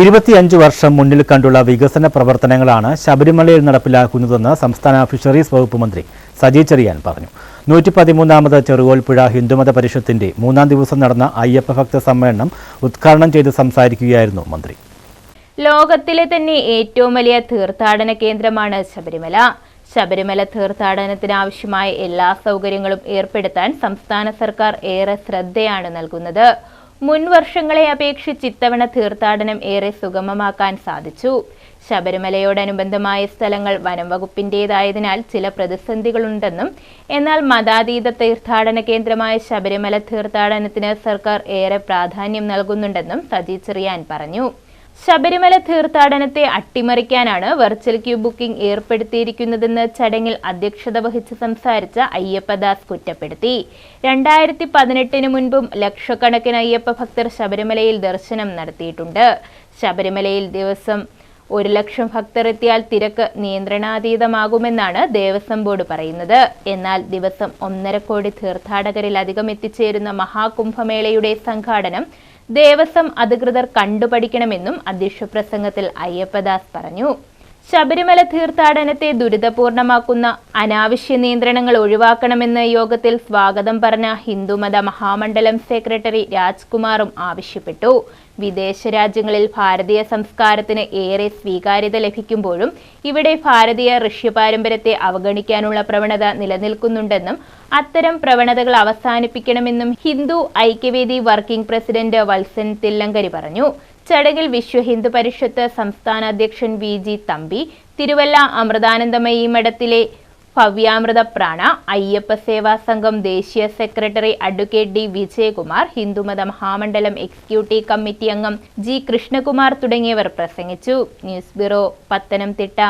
ഇരുപത്തിയഞ്ച് വർഷം മുന്നിൽ കണ്ടുള്ള വികസന പ്രവർത്തനങ്ങളാണ് ശബരിമലയിൽ നടപ്പിലാക്കുന്നതെന്ന് സംസ്ഥാന ഫിഷറീസ് വകുപ്പ് മന്ത്രി സജി ചെറിയാൻ പറഞ്ഞു. നൂറ്റി പതിമൂന്നാമത് ചെറുകോൽപ്പുഴ ഹിന്ദുമത പരിഷത്തിന്റെ മൂന്നാം ദിവസം നടന്ന അയ്യപ്പ ഭക്ത സമ്മേളനം ഉദ്ഘാടനം ചെയ്ത് സംസാരിക്കുകയായിരുന്നു മന്ത്രി. ലോകത്തിലെ തന്നെ ഏറ്റവും വലിയ തീർത്ഥാടന കേന്ദ്രമാണ് ശബരിമല. ശബരിമല തീർത്ഥാടനത്തിന് ആവശ്യമായ എല്ലാ സൗകര്യങ്ങളും ഏർപ്പെടുത്താൻ സംസ്ഥാന സർക്കാർ ഏറെ ശ്രദ്ധയാണ് നൽകുന്നത്. മുൻ വർഷങ്ങളെ അപേക്ഷിച്ച് ഇത്തവണ തീർത്ഥാടനം ഏറെ സുഗമമാക്കാൻ സാധിച്ചു. ശബരിമലയോടനുബന്ധമായ സ്ഥലങ്ങൾ വനം വകുപ്പിന്റേതായതിനാൽ ചില പ്രതിസന്ധികളുണ്ടെന്നും എന്നാൽ മതാതീത തീർത്ഥാടന കേന്ദ്രമായ ശബരിമല തീർത്ഥാടനത്തിന് സർക്കാർ ഏറെ പ്രാധാന്യം നൽകുന്നുണ്ടെന്നും സജി ചെറിയാൻ പറഞ്ഞു. ശബരിമല തീർത്ഥാടനത്തെ അട്ടിമറിക്കാനാണ് വെർച്വൽ ക്യൂ ബുക്കിംഗ് ഏർപ്പെടുത്തിയിരിക്കുന്നതെന്ന് ചടങ്ങിൽ അധ്യക്ഷത വഹിച്ച് സംസാരിച്ച അയ്യപ്പദാസ് കുറ്റപ്പെടുത്തി. രണ്ടായിരത്തി പതിനെട്ടിന് മുൻപും ലക്ഷക്കണക്കിന് അയ്യപ്പ ഭക്തർ ശബരിമലയിൽ ദർശനം നടത്തിയിട്ടുണ്ട്. ശബരിമലയിൽ ദിവസം ഒരു ലക്ഷം ഭക്തർ എത്തിയാൽ തിരക്ക് നിയന്ത്രണാതീതമാകുമെന്നാണ് ദേവസ്വം ബോർഡ് പറയുന്നത്. എന്നാൽ ദിവസം ഒന്നര കോടി തീർത്ഥാടകരിലധികം എത്തിച്ചേരുന്ന മഹാകുംഭമേളയുടെ സംഘാടനം ദേവസ്വം അധികൃതർ കണ്ടുപഠിക്കണമെന്നും അധ്യക്ഷ പ്രസംഗത്തിൽ അയ്യപ്പദാസ് പറഞ്ഞു ശബരിമല തീർത്ഥാടനത്തെ ദുരിതപൂർണമാക്കുന്ന അനാവശ്യ നിയന്ത്രണങ്ങൾ ഒഴിവാക്കണമെന്ന് യോഗത്തിൽ സ്വാഗതം പറഞ്ഞ ഹിന്ദുമത മഹാമണ്ഡലം സെക്രട്ടറി രാജ്കുമാറും ആവശ്യപ്പെട്ടു. വിദേശ രാജ്യങ്ങളിൽ ഭാരതീയ സംസ്കാരത്തിന് ഏറെ സ്വീകാര്യത ലഭിക്കുമ്പോഴും ഇവിടെ ഭാരതീയ ഋഷ്യ പാരമ്പര്യത്തെ അവഗണിക്കാനുള്ള പ്രവണത നിലനിൽക്കുന്നുണ്ടെന്നും അത്തരം പ്രവണതകൾ അവസാനിപ്പിക്കണമെന്നും ഹിന്ദു ഐക്യവേദി വർക്കിംഗ് പ്രസിഡന്റ് വത്സൻ തില്ലങ്കരി പറഞ്ഞു. ചടങ്ങിൽ വിശ്വ ഹിന്ദു പരിഷത്ത് സംസ്ഥാന അധ്യക്ഷൻ വി ജി തമ്പി തിരുവല്ല അമൃതാനന്ദമയി മഠത്തിലെ ഭവ്യാമൃത പ്രാണ അയ്യപ്പ സേവാ സംഘം ദേശീയ secretary advocate D Vijayakumar Hindumatha Mahamandalam executive committee അംഗം ജി കൃഷ്ണകുമാർ തുടങ്ങിയവർ പ്രസംഗിച്ചു. News bureau Pathanamthitta.